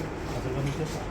가져가면 됐다. Gracias.